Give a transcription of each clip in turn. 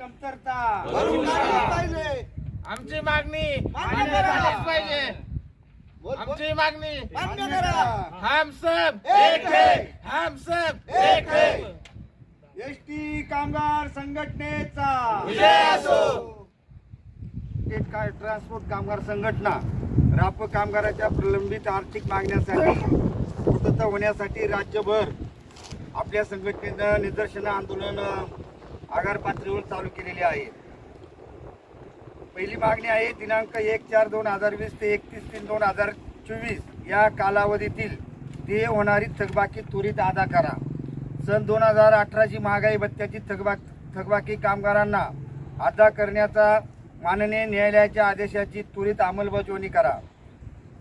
भरून काढलं पाहिजे. आमची मागणी. मान्य. झालीच पाहिजे. बोल, बोल. आमची मागणी. मान्य करा. हम सब एक है. हम सब एक है. एसटी कामगार संघटनेचा. विजय असो. स्टेट का ट्रान्सपोर्ट कामगार संघटना. राप कामगाराच्या प्रलंबित आर्थिक मागण्यासाठी पूर्तता होण्यासाठी राज्यभर आपल्या संघटनेनं निदर्शन आंदोलन आगार पातळीवर चालू केलेली आहे. पहिली मागणी आहे दिनांक एक चार दोन हजार वीस ते एकतीस तीन दोन हजार चोवीस. या कालावधीतील देय होणारी थकबाकी त्वरित अदा करा. सन दोन हजार अठराची महागाई भत्त्याची थकबा थकबाकी कामगारांना अदा करण्याचा माननीय न्यायालयाच्या आदेशाची त्वरित अंमलबजावणी करा.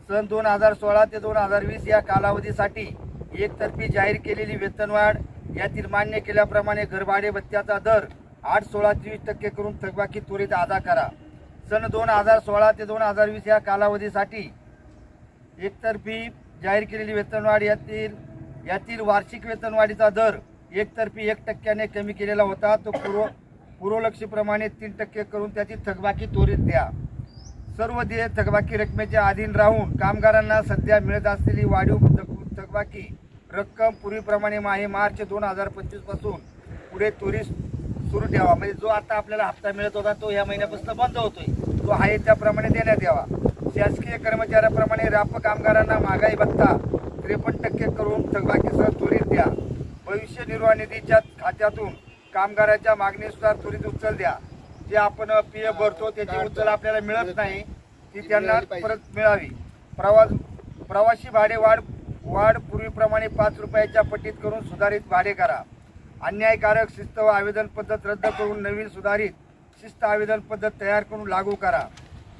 सन दोन हजार सोळा ते दोन हजार वीस या कालावधीसाठी एकतर्फी जाहीर केलेली वेतनवाढ यातील मान्य केल्याप्रमाणे घरभाडे भत्त्याचा दर आठ सोळा चोवीस टक्के करून थकबाकी त्वरित अदा करा. सन दोन हजार सोळा ते दोन हजार वीस या कालावधीसाठी एकतर्फी जाहीर केलेली वेतनवाढ यातील यातील वार्षिक वेतनवाढीचा दर एकतर्फी एक टक्क्याने कमी केलेला होता तो पूर्व पूर्वलक्षीप्रमाणे तीन टक्के करून त्याची थकबाकी त्वरित द्या. सर्व देय थकबाकी रकमेच्या अधीन राहून कामगारांना सध्या मिळत असलेली वाढीव थक- थकबाकी रक्कम पूर्वीप्रमाणे माहे मार्च दोन हजार पंचवीसपासून पुढे त्वरित सुरू ठेवा. म्हणजे जो आता आपल्याला हप्ता मिळत होता तो या महिन्यापासून बंद होतोय. तो आहे त्याप्रमाणे देण्यात यावा. शासकीय कर्मचाऱ्याप्रमाणे राप कामगारांना महागाई भत्ता त्रेपन्न टक्के करून थकबाकीसह त्वरित द्या. भविष्य निर्वाह निधीच्या खात्यातून कामगाराच्या मागणीनुसार त्वरित उचल द्या. जे आपण पी एफ भरतो त्याची उचल आपल्याला मिळत नाही ती त्यांना परत मिळावी. प्रवास प्रवासी भाडे वाढ वाढ पूर्वीप्रमाणे पाच रुपयाच्या पटीत करून सुधारित भाडे करा. अन्यायकारक शिस्त व आवेदन पद्धत रद्द करून नवीन सुधारित शिस्त आवेदन पद्धत तयार करून लागू करा.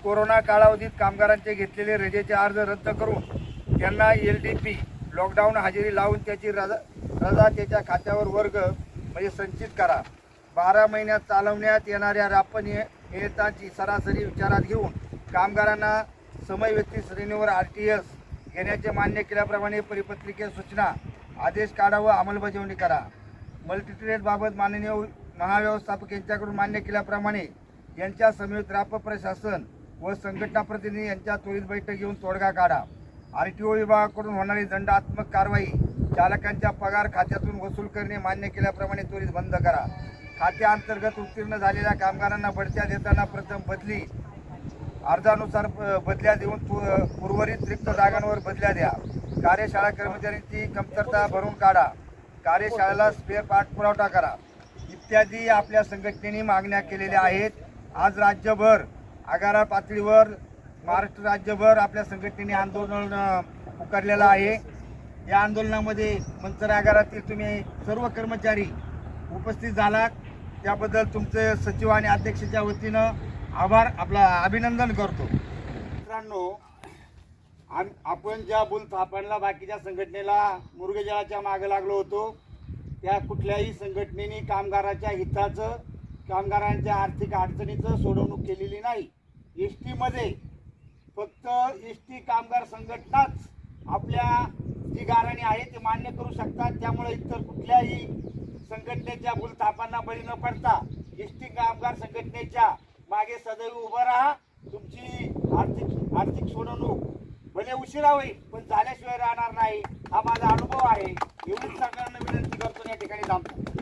कोरोना कालावधीत कामगारांचे घेतलेले रजेचे अर्ज रद्द करून त्यांना एल डी पी लॉकडाऊन हजेरी लावून त्याची रजा रजा त्याच्या खात्यावर वर्ग म्हणजे संचित करा. बारा महिन्यात चालवण्यात येणाऱ्या रापनियताची सरासरी विचारात घेऊन कामगारांना समय व्यक्ती श्रेणीवर आर टी एस घेण्याचे मान्य केल्याप्रमाणे परिपत्रिके सूचना आदेश काढा व अंमलबजावणी करा. मल्टीट्रेडबाबत माननीय महाव्यवस्थापक यांच्याकडून मान्य केल्याप्रमाणे यांच्या संयुक्त राप प्रशासन व संघटना प्रतिनिधी यांच्या त्वरित बैठक घेऊन तोडगा काढा. आर टी ओ विभागाकडून होणारी दंडात्मक कारवाई चालकांच्या पगार खात्यातून वसूल करणे मान्य केल्याप्रमाणे त्वरित बंद करा. खात्याअंतर्गत उत्तीर्ण झालेल्या कामगारांना बढत्या देताना प्रथम बदली अर्जानुसार बदल्या देऊन उर्वरित रिक्त जागांवर बदल्या द्या. कार्यशाळा कर्मचाऱ्यांची कमतरता भरून काढा. कार्यशाळेला स्पेअर पार्ट पुरवठा करा. इत्यादी आपल्या संघटनेने मागण्या केलेल्या आहेत. आज राज्यभर आगारा पातळीवर महाराष्ट्र राज्यभर आपल्या संघटनेने आंदोलन पुकारलेलं आहे. या आंदोलनामध्ये मंचर आगारातील तुम्ही सर्व कर्मचारी उपस्थित झालात. त्याबद्दल तुमचे सचिव आणि अध्यक्षाच्या वतीनं आभार आपला अभिनंदन करतो. मित्रांनो आम आपण ज्या बुल थापणला बाकीच्या संघटनेला मुर्गजळाच्या मागे लागलो होतो त्या कुठल्याही संघटनेने कामगाराच्या हिताचं कामगारांच्या आर्थिक अडचणीचं सोडवणूक केलेली नाही. एस टीमध्ये फक्त एस टी कामगार संघटनाच आपल्या जी गाराणी आहे ते मान्य करू शकतात. त्यामुळे इतर कुठल्याही संघटनेच्या भूलथापांना बळी न पडता एस टी कामगार संघटनेच्या मागे सदैव उभं राहा. तुमची आर्थिक आर्थिक सोडवणूक भले उशिरा होईल पण झाल्याशिवाय राहणार नाही. हा माझा अनुभव आहे. एवढीच सगळ्यांना विनंती करतो या ठिकाणी थांबतो.